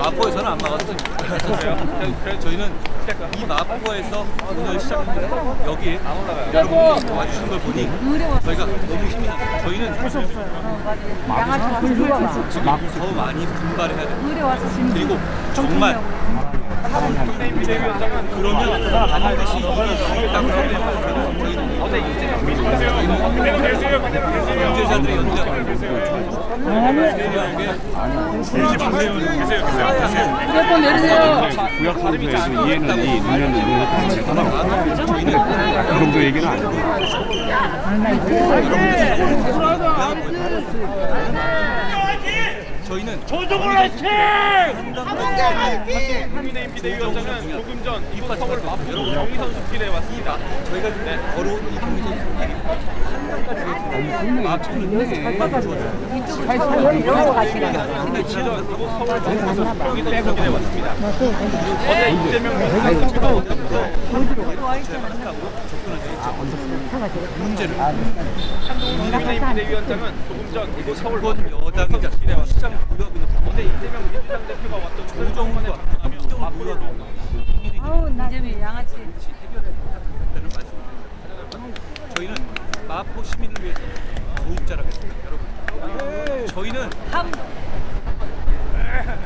마포에서는 안 막았어요. 그래서 저희는 이 마포에서 오늘 시작합니다. 여기에 여러분들이 와주신 걸 보니 저희가 너무 힘이 납니다. 저희는 지금 더 많이 분발해야 돼요. 와서 그리고 정말 그러면 반드시 이길 수 있다고 생각해요. 저희는 문제자들의 연장 몇번 내리세요. 구약 선수에서 이해는 이, 눈에는 눈을 같이 하나 그 정도 얘기는 아니고 저희는 조정을 화이팅! 국민의힘 비대위원장은 조금 전 이곳 서울 마포 여러분. 경의선수 길에 왔습니다. 저희가 걸어온 이 이곳 서울 마포 왔습니다. 어제 이재명 민주당대표가 문제를 한동훈 국민의힘 비대위원장은 조금 전 이곳 서울 길에 왔습니다. 어제 이재명 민주당 대표가 왔던 보유하고 있는 국민의힘 아우 이재미 양아치. 해결해야 된다는 말씀드립니다. 저희는 마포 시민을 위해서 도입자라겠습니다. 여러분, 저희는 함.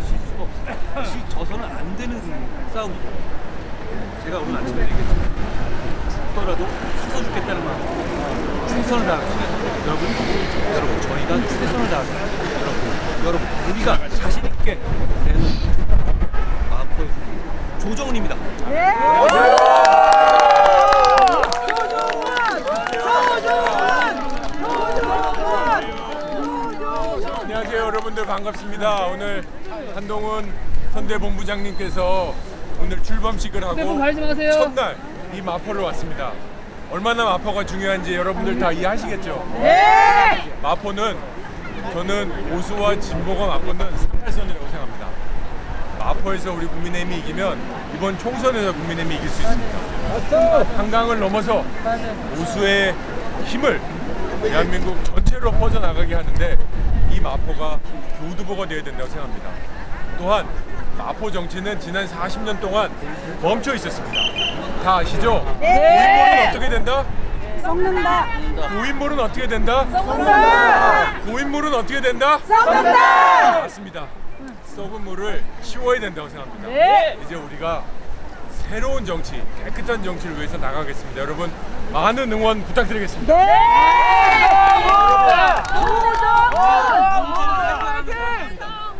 질 수가 없어요. 지 져서는 안 되는 싸움입니다. 제가 오늘 아침에 얘기했지만 죽더라도 서서 죽겠다는 마음 최선을 다하겠습니다. 여러분, 여러분 저희가 최선을 다하겠습니다. 우리가 자신 있게 내는 마포의 조정훈입니다. 안녕하세요 여러분들 반갑습니다. 오늘 한동훈 선대 본부장님께서 오늘 출범식을 하고 첫날 이 마포를 왔습니다. 얼마나 마포가 중요한지 여러분들 다 이해하시겠죠? 마포는 저는 보수와 진보가 맞붙는 3탈선이라고 생각합니다 마포에서 우리 국민의힘이 이기면 이번 총선에서 국민의힘이 이길 수 있습니다 한강을 넘어서 보수의 힘을 대한민국 전체로 퍼져나가게 하는데 이 마포가 교두보가 되어야 된다고 생각합니다. 또한 마포 정치는 지난 40년 동안 멈춰 있었습니다. 다 아시죠? 고인물은 어떻게 된다? 썩는다. 고인물은 어떻게 된다? 썩는다. 고인물은 어떻게 된다? 썩는다. 맞습니다. 썩은 물을 치워야 된다고 생각합니다. 이제 우리가 새로운 정치, 깨끗한 정치를 위해서 나가겠습니다. 여러분 많은 응원 부탁드리겠습니다.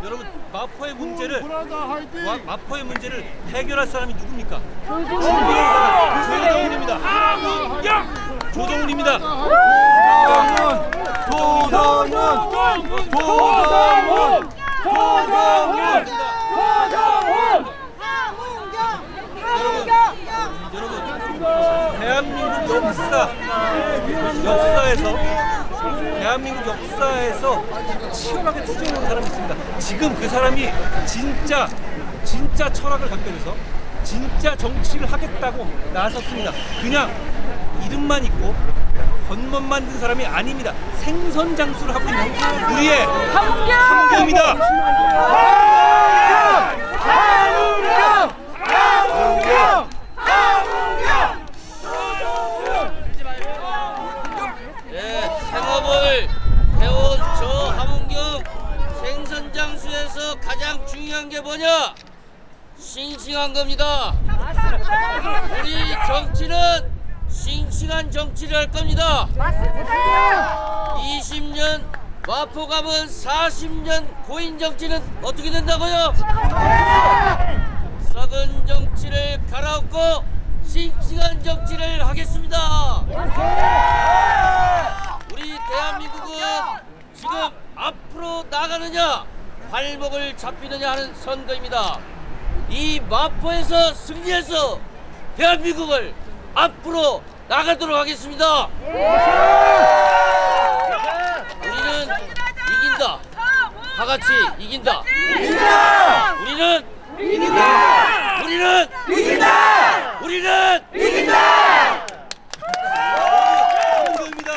여러분 마포의 문제를 마, 마포의 문제를 해결할 사람이 누굽니까? 조정훈입니다. 조정훈입니다. 조정훈, 조정훈, 조정훈, 조정훈. 여러분, 대한민국 역사 역사에서 대한민국 역사에서 치열하게 투쟁해온 사람이 있습니다. 지금 그 사람이 진짜 진짜 철학을 갖게 돼서 진짜 정치를 하겠다고 나섰습니다. 그냥 이름만 있고 겉멋 만든 사람이 아닙니다. 생선 장수를 하고 있는 우리의 함경입니다. 생선 장수에서 가장 중요한 게 뭐냐? 싱싱한 겁니다. 우리 정치는 싱 싱한 정치를 할 겁니다. 20년 마포 가면 40년 고인 정치는 어떻게 된다고요? 썩은 정치를 갈아엎고 싱싱한 정치를 하겠습니다. 우리 대한민국은 지금 앞으로 나가느냐 발목을 잡히느냐 하는 선거입니다. 이 마포에서 승리해서 대한민국을 앞으로 나가도록 하겠습니다. 우리는 이긴다. 다 같이 이긴다. 우리는 이긴다. 우리는 이긴다. 우리는 함경입니다.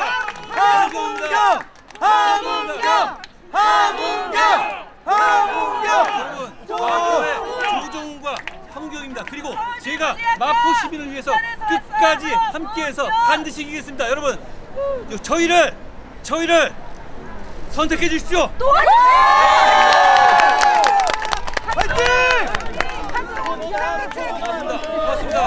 함경입니다. 함은경! 함은경! 여러분, 마포 그리고 제가 마포 시민을 위해서 끝까지 함께해서 반드시 이기겠습니다. 여러분 저희를 저희를 선택해 주십시오. 파이팅! 고맙습니다. 고맙습니다.